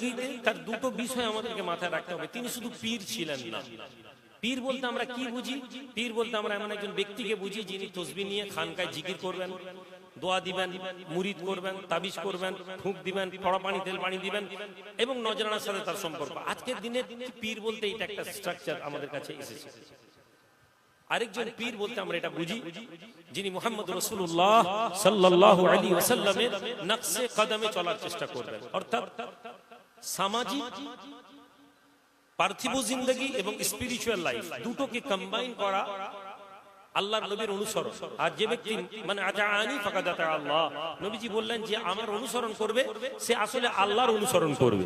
জিন্দগিতে তার দুটো বিষয় আমাদেরকে মাথায় রাখতে হবে। তিনি শুধু পীর ছিলেন না। পীর বলতে আমরা কি বুঝি? পীর বলতে আমরা এমন একজন ব্যক্তিকে বুঝি যিনি তসবি নিয়ে খানকায় জিকির করবেন, দোয়া দিবেন, মুরিদ করবেন, তাবিজ করবেন, ফুঁক দিবেন কড়া পানি, তেল পানি দিবেন এবং নজরানার সাথে তার সম্পর্ক। আজকের দিনে পীর বলতে এটা একটা স্ট্রাকচার আমাদের কাছে এসেছে। আরেকজন পীর বলতে আমরা এটা বুঝি, যিনি মোহাম্মদ রসুল্লাহ সাল্লাল্লাহু আলাইহি ওয়াসাল্লামের নকশে কদমে চলার চেষ্টা করবেন। অর্থাৎ সামাজিক পার্থিব জিন্দগি এবং স্পিরিচুয়াল লাইফ দুটোকে কম্বাইন করা আল্লাহর নবীর অনুসরণ। আর যে ব্যক্তি মানে আজানি ফাকাদাতা আল্লাহ, নবীজি বললেন যে আমার অনুসরণ করবে, সে আসলে আল্লাহর অনুসরণ করবে।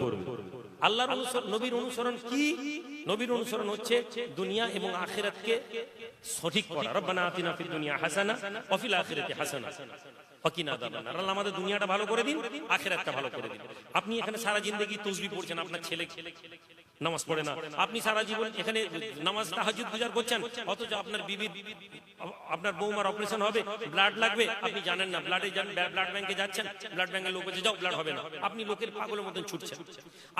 আল্লাহর অনুসরণ, নবীর অনুসরণ কি? নবীর অনুসরণ হচ্ছে দুনিয়া এবং আখিরাতকে সঠিক করা। রব্বানা আতিনা ফিদ দুনিয়া হাসানা, ওয়া ফিল আখিরাতি হাসানা। আযাবান নার। আল্লাহ আমাদের দুনিয়াটা ভালো করে দিন, আখিরাতটা ভালো করে দিন আপনি এখানে সারা জিন্দগি তসবি পড়ছেন, আপনার ছেলে নামাজ পড়ে না। আপনি সারা জীবন এখানে নামাজ তাহাজুদ গুজার করছেন। অথচ আপনার বিবি আপনার বৌমার অপারেশন হবে ব্লাড লাগবে। আপনি জানেন না ব্লাডে যান ব্লাড ব্যাংকে যাচ্ছেন ব্লাড ব্যাংকের লোক বলছে যাও ব্লাড হবে না। আপনি লোকের পাগলের মতন ছুটছেন।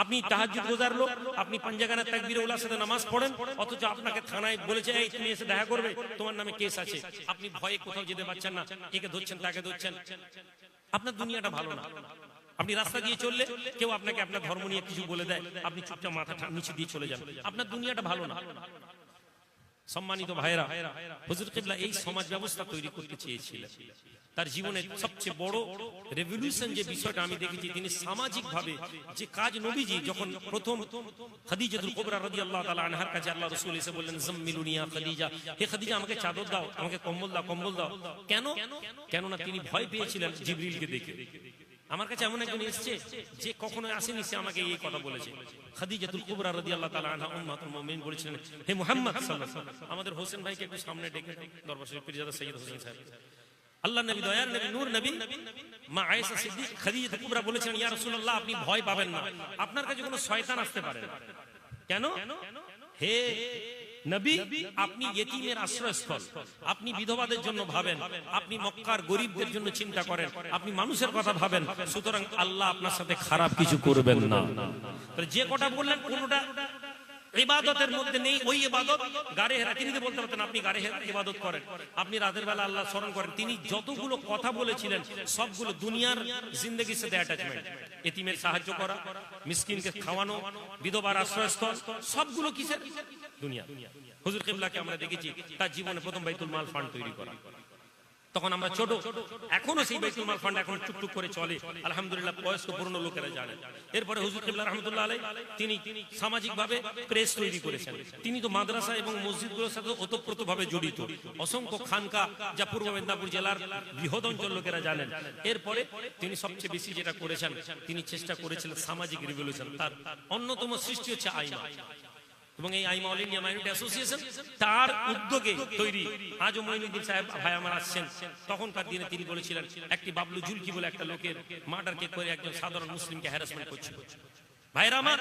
আপনি তাহাজুদ গোজার লোক আপনি পাঞ্জাগানা তাকবীর ওলার সাথে নামাজ পড়েন অথচ আপনাকে থানায় বলেছে এই তুমি এসে দেখা করবে তোমার নামে কেস আছে। আপনি ভয়ে কোথাও যেতে পারছেন না একে ধরছেন তাকে ধরছেন। আপনার দুনিয়াটা ভালো না। আপনি রাস্তা দিয়ে চললে কেউ আপনাকে আপনার ধর্ম নিয়ে কিছু বলে দেয়। আপনি চুপচাপ মাথা নিচে দিয়ে চলে যান। আপনার দুনিয়াটা ভালো না। সম্মানিত ভাইরা হুজুর কিবলা এই সমাজ ব্যবস্থা তৈরি করতে চেয়েছিলেন। তার জীবনের সবচেয়ে বড় রেভলিউশন যে বিষয়টা আমি দেখেছি, তিনি সামাজিক ভাবে যে কাজ নবীজি যখন প্রথম খাদিজাতুল কুবরা রাদিয়াল্লাহু তাআলা আনহার কাছে আল্লাহ রাসূল এসে বললেন জাম্মিলুনিয়া খাদিজা। হে খাদিজা, আমাকে চাদর দাও, আমাকে কম্বল দাও কম্বল দাও। কেন? কেননা তিনি ভয় পেয়েছিলেন জিবরিলকে দেখে। আমার কাছে এমন একজন এসেছে যে কখনো আসেনি সে আমাকে এই কথা বলেছে। খাদিজাতুল কুবরা রাদিয়াল্লাহু তাআলা আনহা উম্মাতুল মুমিনিন বলেছিলেন হে মুহাম্মদ সাল্লাল্লাহু আলাইহি ওয়াসাল্লাম আমাদের হোসেন ভাইকে একটু সামনে ডেকে দরবার শরীফ পীরজাদা সৈয়দ হোসেন সাহেব। আল্লাহ নবী দয়ার নবী নূর নবী মা আয়েশা সিদ্দিক খাদিজা কুবরা বলেছেন ইয়া রাসূলুল্লাহ আপনি ভয় পাবেন না আপনার কাছে কোনো শয়তান আসতে পারে না। কেন? হে আপনি মানুষের কথা ভাবেন, সুতরাং আল্লাহ আপনার সাথে বলতে পারতেন, আপনি হেরা ইবাদত করেন। আপনি রাতের বেলা আল্লাহ স্মরণ করেন। তিনি যতগুলো কথা বলেছিলেন, সবগুলো দুনিয়ার জিন্দগির সাথে এতিমের সাহায্য করা, মিসকিনকে খাওয়ানো, বিধবার আশ্রয়স্থল, সবগুলো কিসের? দুনিয়া। হুজুর কিবলাকে আমরা দেখেছি, তার জীবনে প্রথম বাইতুল মাল ফান্ড তৈরি করা। তখন আমরা ছোট, এখনও সেই বাইতুল মাল ফান্ড এখন টুকটুক করে চলে। আলহামদুলিল্লাহ, বয়স্ক, পুরনো লোকেরা জানেন এরপরে হুজুর কিবলা রহমতুল্লাহ আলাই তিনি সামাজিক ভাবে প্রেস তৈরি করেছেন। তিনি তো মাদ্রাসা এবং মসজিদগুলোর সাথে ওতপ্রোত ভাবে জড়িত। অসংখ্য খানকা যা পূর্ব মেদিনীপুর জেলার বৃহৎ অঞ্চল লোকেরা জানেন। এরপরে তিনি সবচেয়ে বেশি যেটা করেছেন, তিনি চেষ্টা করেছিলেন সামাজিক রিভলিউশন তার অন্যতম সৃষ্টি হচ্ছে আইমা। এবং এই AIMA all India minority association তার উদ্যোগে তৈরি। আজও মঈনুদ্দিন সাহেব ভাই আমার আসছেন। তখনকার দিনে তিনি বলেছিলেন, একটি বাবলু জুলকি বলে একটা লোকের মার্ডার মার্ডারকে করে একজন সাধারণ মুসলিমকে হ্যারাসমেন্ট করছিল ভাইরা আমার,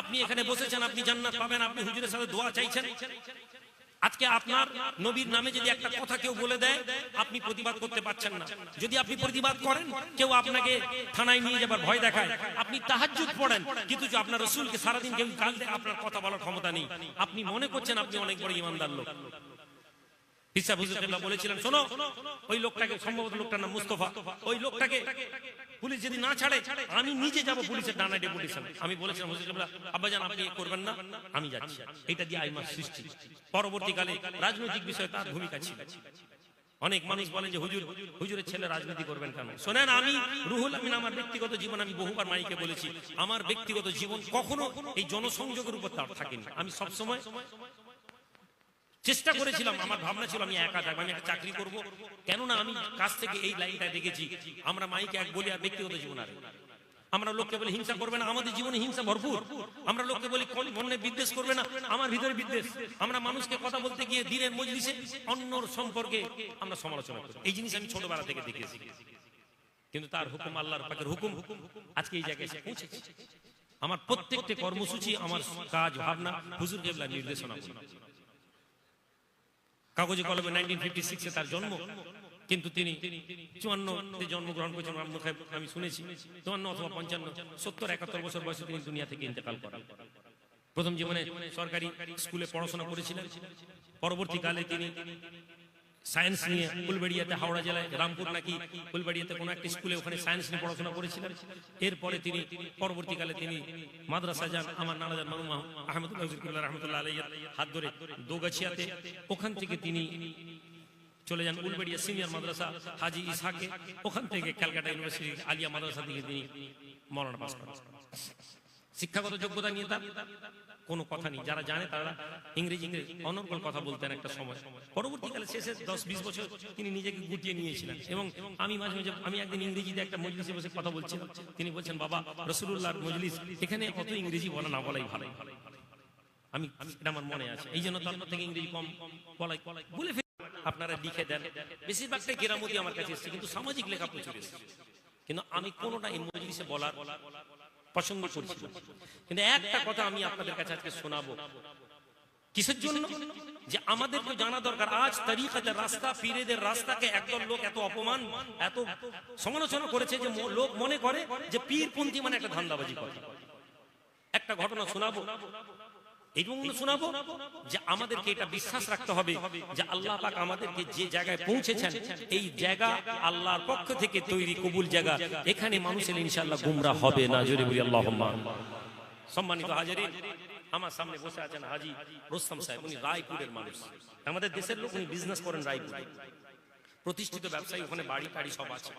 আপনি এখানে বসেছেন, আপনি জান্নাত পাবেন, আপনি হুজুরের সাথে দোয়া চাইছেন। আজকে আপনার নবীর নামে যদি একটা কথা কেউ বলে দেয়, আপনি প্রতিবাদ করতে পারছেন না। যদি আপনি প্রতিবাদ করেন, কেউ আপনাকে থানায় নিয়ে যাবার ভয় দেখায়। আপনি তাহাজ্জুদ পড়েন, কিন্তু আপনার রসুলকে সারাদিন কেউ দেয়, আপনার কথা বলার ক্ষমতা নেই। আপনি মনে করছেন আপনি অনেক বড় ইমানদার লোক। হিসাব বলেছিলেন, শোনো, ওই লোকটাকে সম্ভবত লোকটার নাম মুস্তফা। ওই লোকটাকে পুলিশ যদি না ছাড়ে, আমি নিজে যাব পুলিশের ডানা ডেপুটেশন। আমি বলেছিলাম আব্বাজান আপনি করবেন না, আমি যাচ্ছি। এটা দিয়ে আইমার সৃষ্টি। পরবর্তীকালে রাজনৈতিক বিষয়ে তার ভূমিকা ছিল। অনেক মানুষ বলেন যে, হুজুর, হুজুরের ছেলে রাজনীতি করবেন কেন? শোনেন, আমি রুহুল আমিন, আমার ব্যক্তিগত জীবন আমি বহুবার মাইকে বলেছি, আমার ব্যক্তিগত জীবন কখনো এই জনসংযোগের উপর তার থাকেনি। আমি সবসময় চেষ্টা করেছিলাম আমার ভাবনা ছিল আমি একা থাকব আমি একটা চাকরি করব। কেননা আমি কাছ থেকে এই লাইনটা দেখেছি আমরা মাইকে এক বলি আর ব্যক্তিগত জীবন আর আমরা লোককে বলি হিংসা করবে না আমাদের জীবনে হিংসা ভরপুর। আমরা লোককে বলি মনে বিদ্বেষ করবে না আমার ভিতরে বিদ্বেষ। আমরা মানুষকে কথা বলতে গিয়ে দিনের মজলিসে অন্যর সম্পর্কে আমরা সমালোচনা করি। এই জিনিস আমি ছোটবেলা থেকে দেখেছি। কিন্তু তার হুকুম আল্লাহর পাকের হুকুম হুকুম আজকে এই জায়গায় পৌঁছেছে। আমার প্রত্যেকটি কর্মসূচি আমার কাজ ভাবনা হুজুর কেবলা নির্দেশনা কাগজে কলমে নাইনটিন ফিফটি সিক্সে তার জন্ম। কিন্তু তিনি চুয়ান্ন জন্মগ্রহণ করেছেন আমি শুনেছি। চুয়ান্ন অথবা পঞ্চান্ন, সত্তর, একাত্তর বছর বয়সে তিনি দুনিয়া থেকে ইন্তেকাল করেন। প্রথম জীবনে সরকারি স্কুলে পড়াশোনা করেছিলেন। পরবর্তীকালে তিনি সায়েন্স নিয়ে ফুলবাড়িয়াতে হাওড়া জেলায় রামপুর নাকি ফুলবাড়িয়াতে কোনো একটি স্কুলে ওখানে সায়েন্স নিয়ে পড়াশোনা করেছিলেন? এরপরে তিনি পরবর্তীকালে তিনি মাদ্রাসা যান। আমার নানা যান মানু আহমদুল্লাহ রহমতুল্লাহ আলাইয়ের হাত ধরে দোগাছিয়াতে ওখান থেকে তিনি চলে যান উলবেড়িয়া সিনিয়র মাদ্রাসা হাজি ইসাকে ওখান থেকে ক্যালকাটা ইউনিভার্সিটি আলিয়া মাদ্রাসা থেকে তিনি মরণ পাস করেন। শিক্ষাগত যোগ্যতা নিয়ে তার কোনো কথা নেই। যারা জানে তারা ইংরেজি ইংরেজি অনর্গল কথা বলতেন একটা সময়। পরবর্তীকালে শেষে দশ বিশ বছর তিনি নিজেকে গুটিয়ে নিয়েছিলেন এবং আমি মাঝে মাঝে আমি একদিন ইংরেজিতে একটা মজলিসে বসে কথা বলছিলাম। তিনি বলছেন, বাবা রসুল্লাহর মজলিস, এখানে অত ইংরেজি বলা না বলাই ভালো। আমি, এটা আমার মনে আছে। এই জন্য তার থেকে ইংরেজি কম বলাই। বলে আপনারা লিখে দেন। বেশিরভাগটাই কেরামতি আমার কাছে এসেছে, কিন্তু সামাজিক লেখা প্রচুর কিন্তু আমি কোনোটা এই মজলিসে বলার পছন্দ করছিল কিন্তু একটা কথা আমি আপনাদের কাছে আজকে শোনাবো। কিসের জন্য? যে আমাদেরকে জানা দরকার। আজ তারিখাতে রাস্তা, পীরেদের রাস্তাকে একদল লোক এত অপমান, এত সমালোচনা করেছে যে লোক মনে করে যে পীরপন্থী মানে একটা ধান্দাবাজি করে। একটা ঘটনা শোনাবো। এই শোনাবো যে আমাদেরকে এটা বিশ্বাস রাখতে হবে যে আল্লাহ পাক আমাদেরকে যে জায়গায় পৌঁছেছেন এই জায়গা আল্লাহর পক্ষ থেকে তৈরি কবুল জায়গা। এখানে মানুষের ইনশাআল্লাহ গুমরা হবে না জোরে বলি আল্লাহ সম্মানিত হাজারিন আমার সামনে বসে আছেন হাজি রোস্তম সাহেব উনি রায়পুরের মানুষ। আমাদের দেশের লোক উনি বিজনেস করেন রায়পুরে। প্রতিষ্ঠিত ব্যবসায়ী ওখানে বাড়ি টাড়ি সব আছে।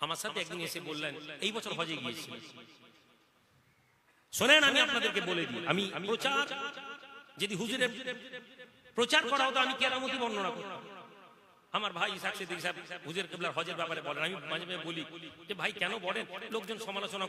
আমার সাথে একদিন এসে বললেন এই বছর হজে গিয়েছিলেন শোনেন, আমি আপনাদেরকে বলে দিই। আমি প্রচার, যদি হুজুরে প্রচার করা হতো আমি কেরামতি বর্ণনা করতাম আমার ভাই ইসাক সিদ্দিক সাহেব হুজুর কেবলার হজের ব্যাপারে বলেন। আমি মাঝে মাঝে বলি যে, ভাই, কেন বলেন? লোকজন সমালোচনা